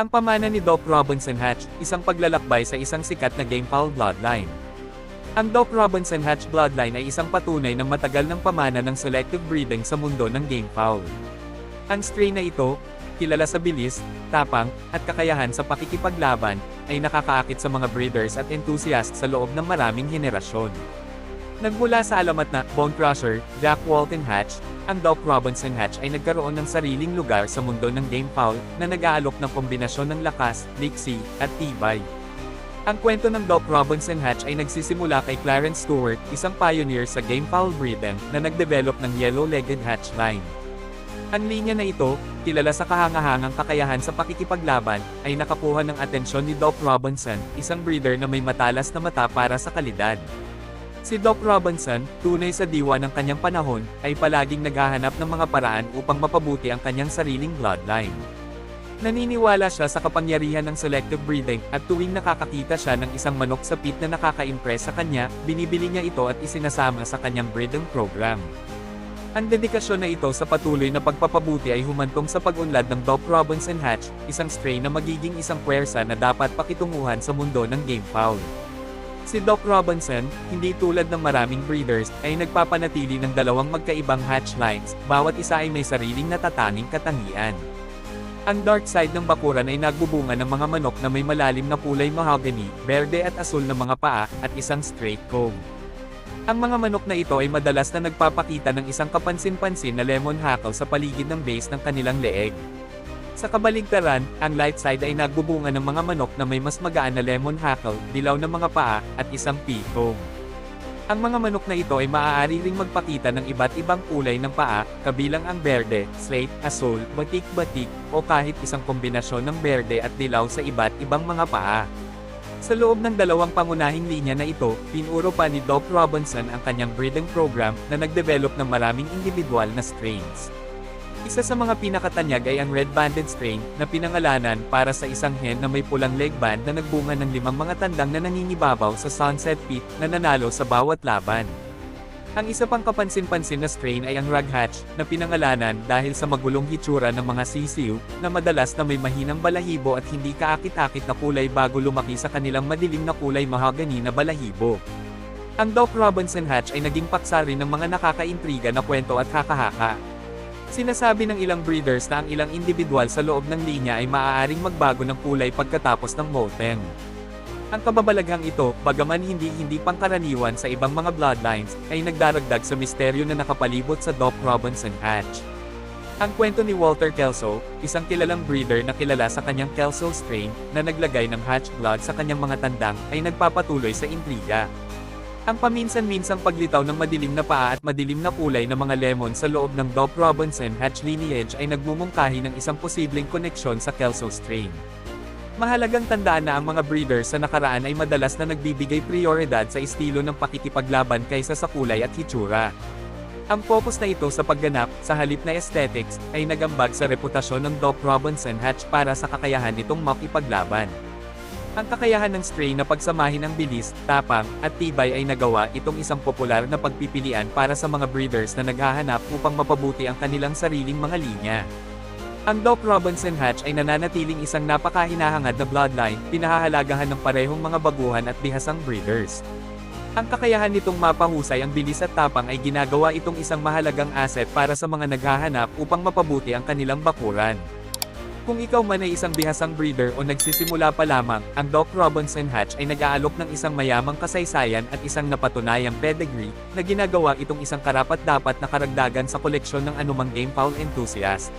Ang pamana ni Doc Robinson Hatch, isang paglalakbay sa isang sikat na gamefowl bloodline. Ang Doc Robinson Hatch bloodline ay isang patunay ng matagal ng pamana ng selective breeding sa mundo ng gamefowl. Ang strain na ito, kilala sa bilis, tapang, at kakayahan sa pakikipaglaban, ay nakakaakit sa mga breeders at enthusiasts sa loob ng maraming henerasyon. Nagmula sa alamat na Bone Crusher, Jack Walton Hatch, ang Doc Robinson Hatch ay nagkaroon ng sariling lugar sa mundo ng gamefowl na nag-aalok ng kombinasyon ng lakas, liksi, at tibay. Ang kwento ng Doc Robinson Hatch ay nagsisimula kay Clarence Stewart, isang pioneer sa gamefowl breeding na nagdevelop ng yellow-legged hatch line. Ang linya na ito, kilala sa kahangahangang kakayahan sa pakikipaglaban, ay nakakuha ng atensyon ni Doc Robinson, isang breeder na may matalas na mata para sa kalidad. Si Doc Robinson, tunay sa diwa ng kanyang panahon, ay palaging naghahanap ng mga paraan upang mapabuti ang kanyang sariling bloodline. Naniniwala siya sa kapangyarihan ng selective breeding, at tuwing nakakakita siya ng isang manok sa pit na nakaka-impress sa kanya, binibili niya ito at isinasama sa kanyang breeding program. Ang dedikasyon na ito sa patuloy na pagpapabuti ay humantong sa pag-unlad ng Doc Robinson Hatch, isang strain na magiging isang puwersa na dapat pakitunguhan sa mundo ng gamefowl. Si Doc Robinson, hindi tulad ng maraming breeders, ay nagpapanatili ng dalawang magkaibang hatch lines, bawat isa ay may sariling natatanging katangian. Ang dark side ng bakuran ay nagbubunga ng mga manok na may malalim na kulay mahogany, berde at asul na mga paa, at isang straight comb. Ang mga manok na ito ay madalas na nagpapakita ng isang kapansin-pansin na lemon hackle sa paligid ng base ng kanilang leeg. Sa kabaligtaran, ang light side ay nagbubunga ng mga manok na may mas magaan na lemon hackle, dilaw na mga paa, at isang comb. Ang mga manok na ito ay maaari ring magpakita ng iba't ibang kulay ng paa, kabilang ang berde, slate, asul, batik-batik, o kahit isang kombinasyon ng berde at dilaw sa iba't ibang mga paa. Sa loob ng dalawang pangunahing linya na ito, pinuro pa ni Doc Robinson ang kanyang breeding program na nagdevelop ng maraming individual na strains. Isa sa mga pinakatanyag ay ang Red Banded strain, na pinangalanan para sa isang hen na may pulang leg band na nagbunga ng limang mga tandang na nangingibabaw sa Sunset Pit na nanalo sa bawat laban. Ang isa pang kapansin-pansin na strain ay ang Raghatch, na pinangalanan dahil sa magulong hitsura ng mga sisiw, na madalas na may mahinang balahibo at hindi kaakit-akit na kulay bago lumaki sa kanilang madilim na kulay mahogany na balahibo. Ang Doc Robinson Hatch ay naging paksa rin ng mga nakakaintriga na kwento at haka-haka. Sinasabi ng ilang breeders na ang ilang individual sa loob ng linya ay maaaring magbago ng kulay pagkatapos ng molting. Ang kababalaghang ito, bagaman hindi-hindi pangkaraniwan sa ibang mga bloodlines, ay nagdaragdag sa misteryo na nakapalibot sa Doc Robinson Hatch. Ang kwento ni Walter Kelso, isang kilalang breeder na kilala sa kanyang Kelso strain, na naglagay ng hatch blood sa kanyang mga tandang, ay nagpapatuloy sa intriga. Ang paminsan-minsang paglitaw ng madilim na paa at madilim na kulay ng mga lemon sa loob ng Doc Robinson Hatch lineage ay nagmumungkahi ng isang posibleng koneksyon sa Kelso strain. Mahalagang tandaan na ang mga breeders sa nakaraan ay madalas na nagbibigay prioridad sa estilo ng pakikipaglaban kaysa sa kulay at hitsura. Ang focus na ito sa pagganap, sa halip na aesthetics, ay nagambag sa reputasyon ng Doc Robinson Hatch para sa kakayahan nitong makipaglaban. Ang kakayahan ng strain na pagsamahin ang bilis, tapang, at tibay ay nagawa itong isang popular na pagpipilian para sa mga breeders na naghahanap upang mapabuti ang kanilang sariling mga linya. Ang Doc Robinson Hatch ay nananatiling isang napakahinahangad na bloodline, pinahahalagahan ng parehong mga baguhan at bihasang breeders. Ang kakayahan nitong mapahusay ang bilis at tapang ay ginagawa itong isang mahalagang asset para sa mga naghahanap upang mapabuti ang kanilang bakuran. Kung ikaw man ay isang bihasang breeder o nagsisimula pa lamang, ang Doc Robinson Hatch ay nag-aalok ng isang mayamang kasaysayan at isang napatunayang pedigree, na ginagawa itong isang karapat-dapat na karagdagan sa koleksyon ng anumang gamefowl enthusiast.